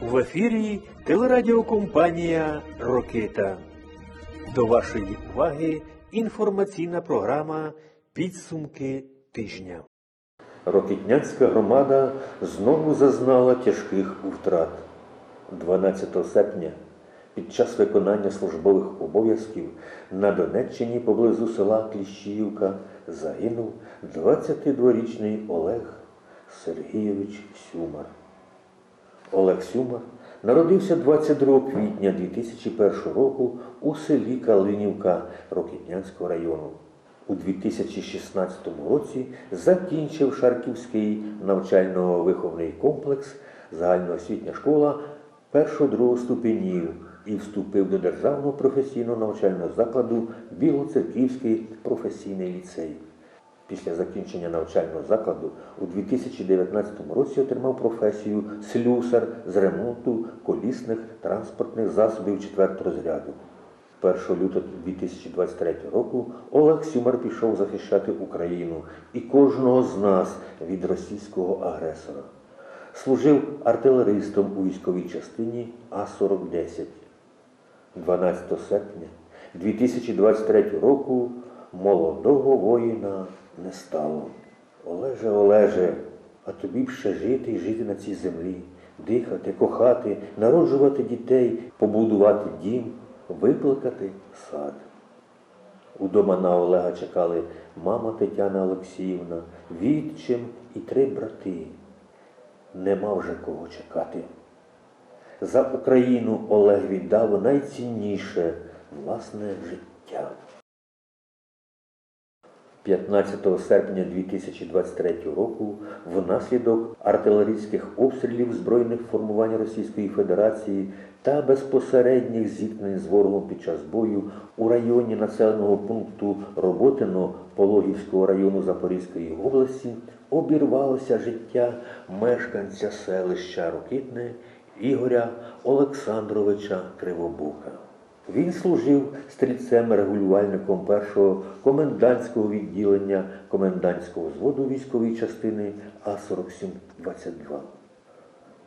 В ефірі телерадіокомпанія Рокита. До вашої уваги інформаційна програма Підсумки тижня. Рокітнянська громада знову зазнала тяжких втрат. 12 серпня під час виконання службових обов'язків на Донеччині поблизу села Кліщіївка загинув 22-річний Олег Сергійович Сюмар. Олег Сюмар народився 22 квітня 2001 року у селі Калинівка Рокітнянського району. У 2016 році закінчив Шарківський навчально-виховний комплекс загальноосвітня школа першого-другого ступенів і вступив до Державного професійного навчального закладу Білоцерківський професійний ліцей. Після закінчення навчального закладу у 2019 році отримав професію слюсар з ремонту колісних транспортних засобів 4 розряду. 1 лютого 2023 року Олег Сюмар пішов захищати Україну і кожного з нас від російського агресора. Служив артилеристом у військовій частині А-4010. 12 серпня 2023 року молодого воїна не стало. Олеже, Олеже, а тобі б ще жити і жити на цій землі, дихати, кохати, народжувати дітей, побудувати дім, виплакати сад. Удома на Олега чекали мама Тетяна Олексіївна, відчим і три брати. Нема вже кого чекати. За Україну Олег віддав найцінніше власне життя. 15 серпня 2023 року внаслідок артилерійських обстрілів збройних формувань Російської Федерації та безпосередніх зіткнень з ворогом під час бою у районі населеного пункту Роботино Пологівського району Запорізької області обірвалося життя мешканця селища Рокитне Ігоря Олександровича Кривобока. Він служив стрільцем-регулювальником першого комендантського відділення комендантського взводу військової частини А-47-22.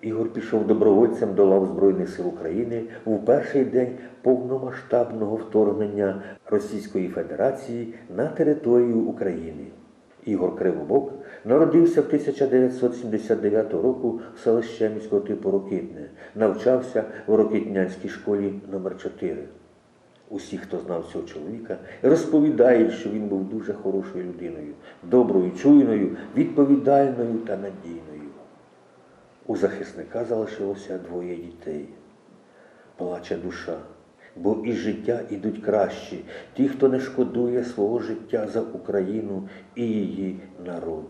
Ігор пішов добровольцем до лав Збройних сил України у перший день повномасштабного вторгнення Російської Федерації на територію України. Ігор Кривобок народився в 1979 року в селищі міського типу Рокитне, навчався в Рокитнянській школі номер 4 Усі, хто знав цього чоловіка, розповідають, що він був дуже хорошою людиною, доброю, чуйною, відповідальною та надійною. У захисника залишилося двоє дітей. Плаче душа, бо із життя ідуть кращі, ті, хто не шкодує свого життя за Україну і її народ.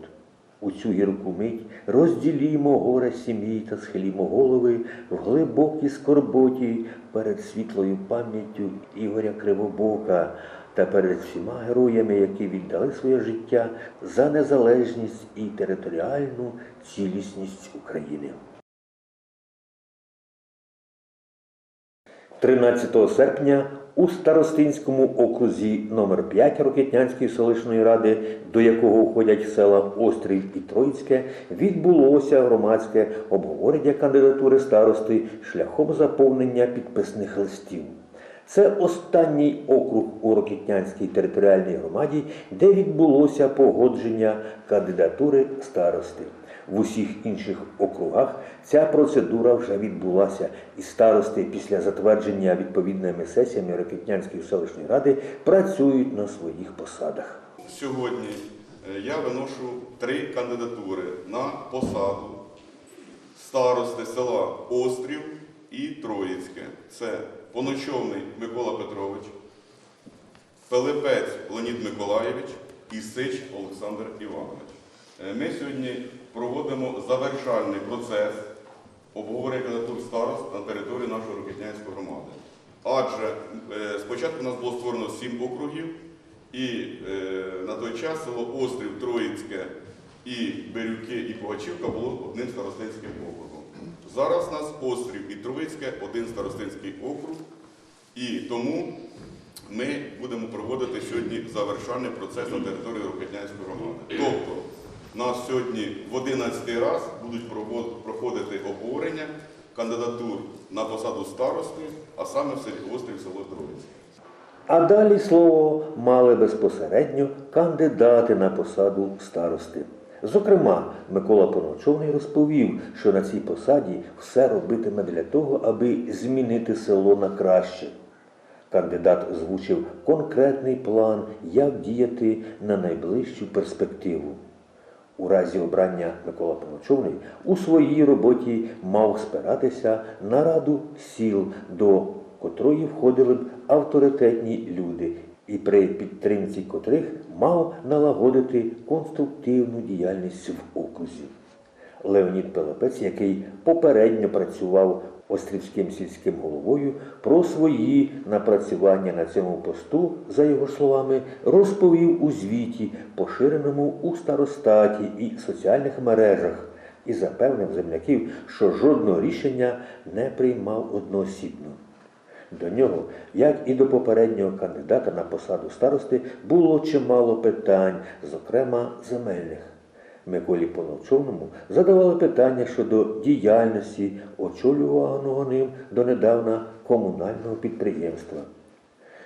У цю гірку мить розділімо горе сім'ї та схилімо голови в глибокій скорботі перед світлою пам'яттю Ігоря Кривобока та перед всіма героями, які віддали своє життя за незалежність і територіальну цілісність України. 13 серпня у Старостинському окрузі номер 5 Рокетнянської селищної ради, до якого входять села Острів і Троїцьке, відбулося громадське обговорення кандидатури старости шляхом заповнення підписних листів. Це останній округ у Рокітнянській територіальній громаді, де відбулося погодження кандидатури старости. В усіх інших округах ця процедура вже відбулася, і старости після затвердження відповідними сесіями Рокітнянської селищної ради працюють на своїх посадах. Сьогодні е, я виношу три кандидатури на посаду старости села Острів і Троїцьке. Це Поночовний Микола Петрович, Пилипець Леонід Миколаєвич і Сич Олександр Іванович. Е, Ми сьогодні проводимо завершальний процес обговорення кандидатур старост на території нашої Рокетнянської громади. Адже е, спочатку у нас було створено сім округів, і е, на той час село Острів, Троїцьке і Бирюки і Погачівка було одним старостинським округом. Зараз у нас Острів і Троїцьке один старостинський округ. І тому ми будемо проводити сьогодні завершальний процес на території Рокетнянської громади. Тобто, нас сьогодні в 11 раз будуть проходити обговорення кандидатур на посаду старости, а саме в селі Острів село Троїці. А далі слово мали безпосередньо кандидати на посаду старости. Зокрема, Микола Поновчовний розповів, що на цій посаді все робитиме для того, аби змінити село на краще. Кандидат озвучив конкретний план, як діяти на найближчу перспективу. У разі обрання Микола Поновчовний у своїй роботі мав спиратися на раду сіл, до котрої входили б авторитетні люди, і при підтримці котрих мав налагодити конструктивну діяльність в окрузі. Леонід Пилипець, який попередньо працював острівським сільським головою, про свої напрацювання на цьому посту, за його словами, розповів у звіті, поширеному у старостаті і соціальних мережах, і запевнив земляків, що жодного рішення не приймав одноосібно. До нього, як і до попереднього кандидата на посаду старости, було чимало питань, зокрема земельних. Миколі Поновчовному задавали питання щодо діяльності очолюваного ним донедавна комунального підприємства.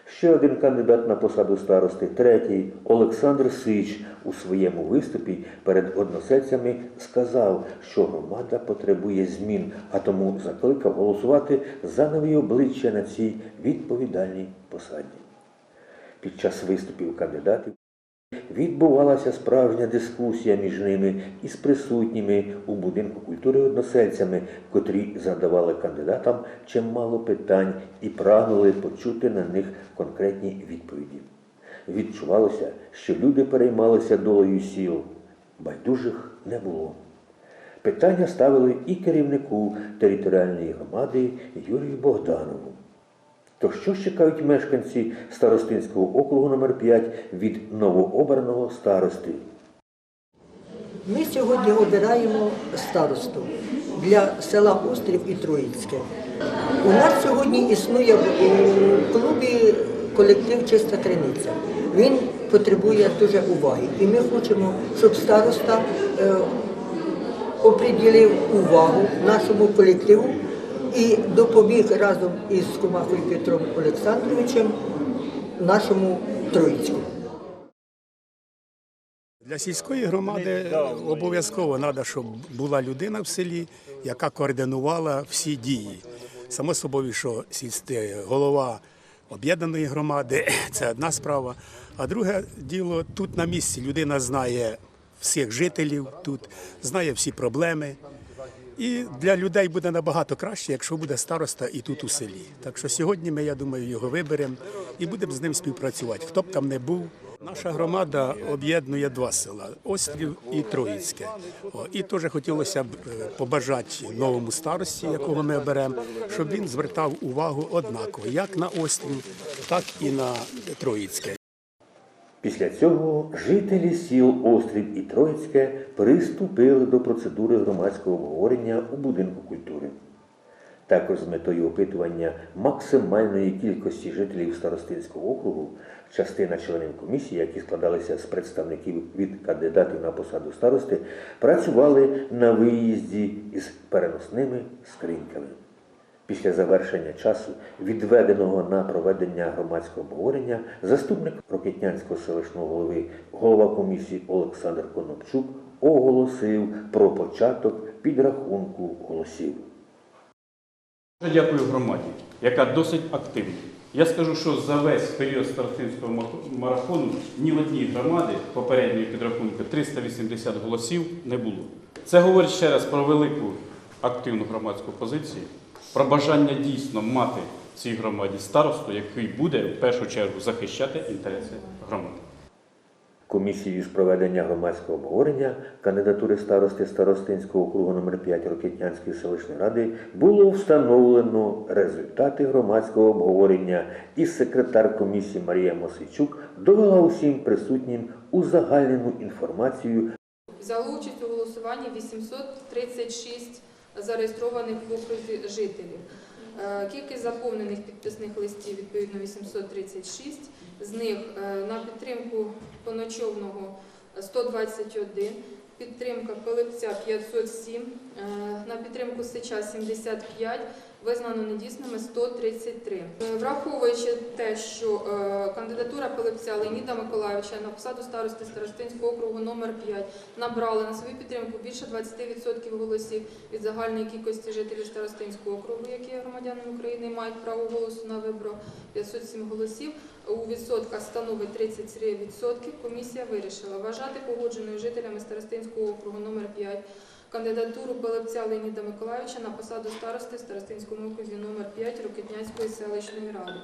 Ще один кандидат на посаду старости, третій, Олександр Сич, у своєму виступі перед односельцями сказав, що громада потребує змін, а тому закликав голосувати за нові обличчя на цій відповідальній посаді. Під час виступів кандидатів відбувалася справжня дискусія між ними і з присутніми у будинку культури односельцями, котрі задавали кандидатам чимало питань і прагнули почути на них конкретні відповіді. Відчувалося, що люди переймалися долею сіл, байдужих не було. Питання ставили і керівнику територіальної громади Юрію Богданову. То що чекають мешканці Старостинського округу номер 5 від новообраного старости? Ми сьогодні обираємо старосту для села Острів і Троїцьке. У нас сьогодні існує в клубі колектив Чиста Криниця. Він потребує дуже уваги. І ми хочемо, щоб староста е, оприділив увагу нашому колективу і допоміг разом із Кумахою Петром Олександровичем нашому Троїцьку. Для сільської громади обов'язково треба, щоб була людина в селі, яка координувала всі дії. Само собою, що сільський голова об'єднаної громади це одна справа. А друге діло тут на місці людина знає всіх жителів тут, знає всі проблеми. І для людей буде набагато краще, якщо буде староста і тут у селі. Так що сьогодні ми, я думаю, його виберемо і будемо з ним співпрацювати. Хто б там не був. Наша громада об'єднує два села Острів і Троїцьке. І теж хотілося б е, побажати новому старості, якого ми оберемо, щоб він звертав увагу однаково, як на острів, так і на Троїцьке. Після цього жителі сіл Острів і Троїцьке приступили до процедури громадського обговорення у будинку культури. Також з метою опитування максимальної кількості жителів Старостинського округу частина членів комісії, які складалися з представників від кандидатів на посаду старости, працювали на виїзді із переносними скриньками. Після завершення часу, відведеного на проведення громадського обговорення, заступник Рокетнянського селищного голови, голова комісії Олександр Конопчук оголосив про початок підрахунку голосів. Дуже дякую громаді, яка досить активна. Я скажу, що за весь період стартинського марафону ні в одній громади попередньої підрахунку 380 голосів не було. Це говорить ще раз про велику активну громадську позицію, про бажання дійсно мати в цій громаді старосту, який буде в першу чергу захищати інтереси громади. Комісією з проведення громадського обговорення кандидатури старости Старостинського округу номер 5 Рокетнянської селищної ради було встановлено результати громадського обговорення, і секретар комісії Марія Мосичук довела усім присутнім узагальнену інформацію Взяло участь у голосуванні 836 зареєстрованих в окрузі жителів. Е, Кількість заповнених підписних листів відповідно 836. З них е, на підтримку поночовного 121, підтримка Пилипця 507, е, на підтримку Сича 75, визнано недійсними 133. Е, Враховуючи те, що е, кандидатура Пилипця Леоніда Миколайовича на посаду старости Старостинського округу номер 5 набрали на свою підтримку більше 20% голосів від загальної кількості жителів Старостинського округу, які є громадянами України мають право голосу на вибору 507 голосів. У відсотках становить 33%. Комісія вирішила вважати погодженою жителями Старостинського округу номер 5 кандидатуру Пилипця Леоніда Миколайовича на посаду старости Старостинському окрузі номер 5 Рокитнянської селищної ради.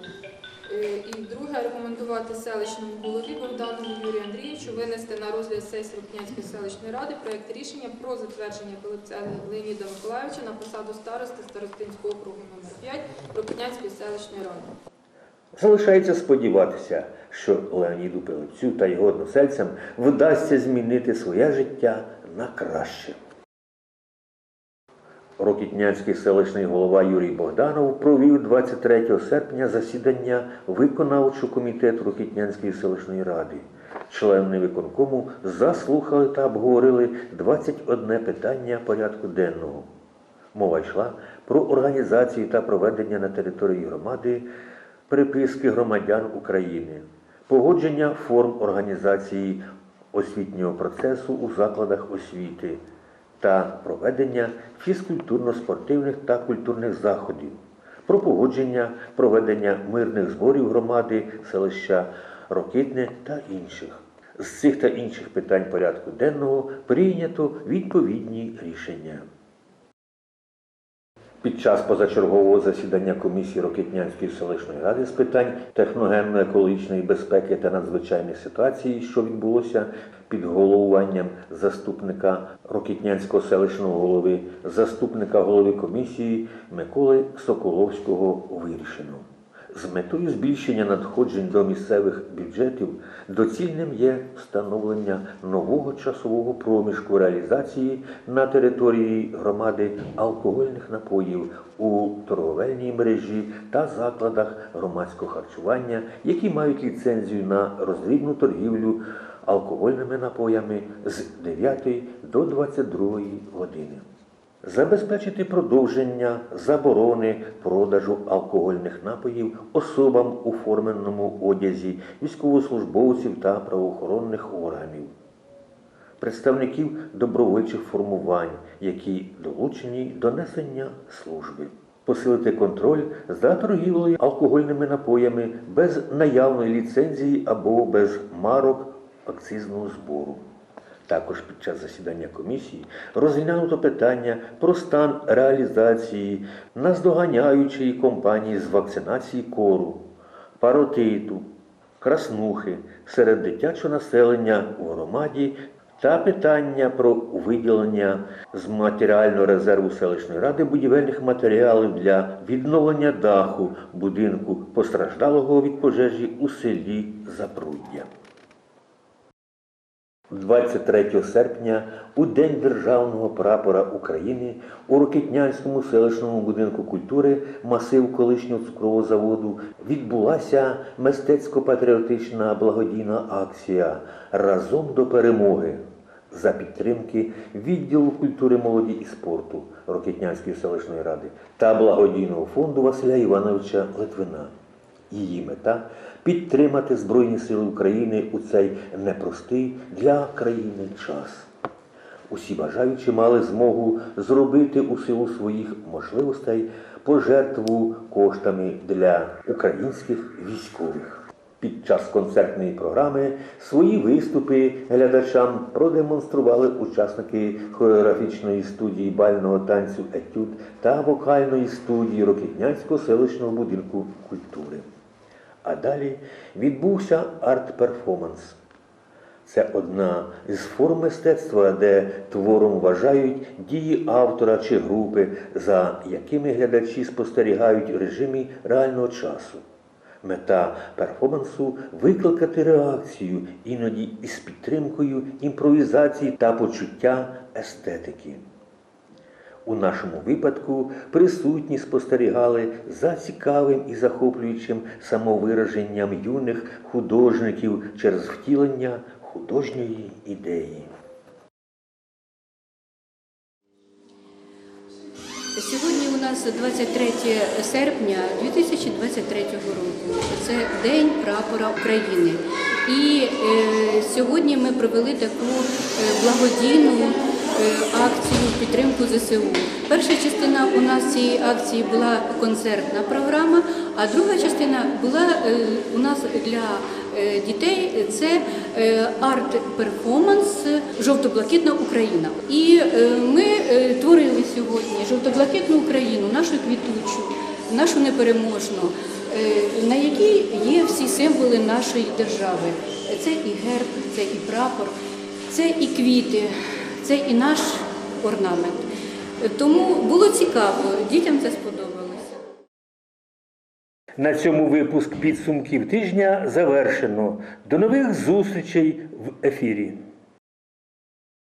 Е, І друге, рекомендувати селищному голові Богданову Юрію Андрійовичу винести на розгляд сесії Рокитнянської селищної ради проект рішення про затвердження Пилипця Леоніда Миколайовича на посаду старости Старостинського округу номер 5 Рокитнянської селищної ради. Залишається сподіватися, що Леоніду Пилипцю та його односельцям вдасться змінити своє життя на краще. Рокітнянський селищний голова Юрій Богданов провів 23 серпня засідання виконавчого комітету Рокітнянської селищної ради. Члени виконкому заслухали та обговорили 21 питання порядку денного. Мова йшла про організацію та проведення на території громади приписки громадян України, погодження форм організації освітнього процесу у закладах освіти та проведення фізкультурно-спортивних та культурних заходів, про погодження проведення мирних зборів громади, селища Рокитне та інших. З цих та інших питань порядку денного прийнято відповідні рішення. Під час позачергового засідання комісії Рокитнянської селищної ради з питань техногенно-екологічної безпеки та надзвичайних ситуацій, що відбулося під головуванням заступника Рокитнянського селищного голови, заступника голови комісії Миколи Соколовського вирішено. З метою збільшення надходжень до місцевих бюджетів доцільним є встановлення нового часового проміжку реалізації на території громади алкогольних напоїв у торговельній мережі та закладах громадського харчування, які мають ліцензію на роздрібну торгівлю алкогольними напоями з 9 до 22 години. Забезпечити продовження заборони продажу алкогольних напоїв особам у форменому одязі військовослужбовців та правоохоронних органів, представників добровольчих формувань, які долучені до несення служби. Посилити контроль за торгівлею алкогольними напоями без наявної ліцензії або без марок акцизного збору. Також під час засідання комісії розглянуто питання про стан реалізації наздоганяючої кампанії з вакцинації кору, паротиту, краснухи серед дитячого населення у громаді та питання про виділення з матеріального резерву селищної ради будівельних матеріалів для відновлення даху будинку постраждалого від пожежі у селі Запруддя. 23 серпня, у День Державного прапора України, у Рокитнянському селищному будинку культури масив колишнього цукрового заводу відбулася мистецько-патріотична благодійна акція Разом до перемоги за підтримки відділу культури молоді і спорту Рокитнянської селищної ради та благодійного фонду Василя Івановича Литвина. Її мета підтримати Збройні Сили України у цей непростий для країни час. Усі бажаючі мали змогу зробити у силу своїх можливостей пожертву коштами для українських військових. Під час концертної програми свої виступи глядачам продемонстрували учасники хореографічної студії бального танцю Етюд та вокальної студії Рокітнянського селищного будинку культури. А далі відбувся арт-перформанс. Це одна із форм мистецтва, де твором вважають дії автора чи групи, за якими глядачі спостерігають в режимі реального часу. Мета перформансу викликати реакцію, іноді із підтримкою імпровізації та почуття естетики. У нашому випадку присутні спостерігали за цікавим і захоплюючим самовираженням юних художників через втілення художньої ідеї. Сьогодні у нас 23 серпня 2023 року. Це День прапора України. І е, сьогодні ми провели таку е, благодійну акцію підтримку ЗСУ. Перша частина у нас цієї акції була концертна програма, а друга частина була е, у нас для е, дітей це е, арт-перформанс Жовто-блакитна Україна. І е, ми е, творили сьогодні жовто-блакитну Україну, нашу квітучу, нашу непереможну, е, на якій є всі символи нашої держави. Це і герб, це і прапор, це і квіти, це і наш орнамент. Тому було цікаво, дітям це сподобалося. На цьому випуск підсумків тижня завершено. До нових зустрічей в ефірі.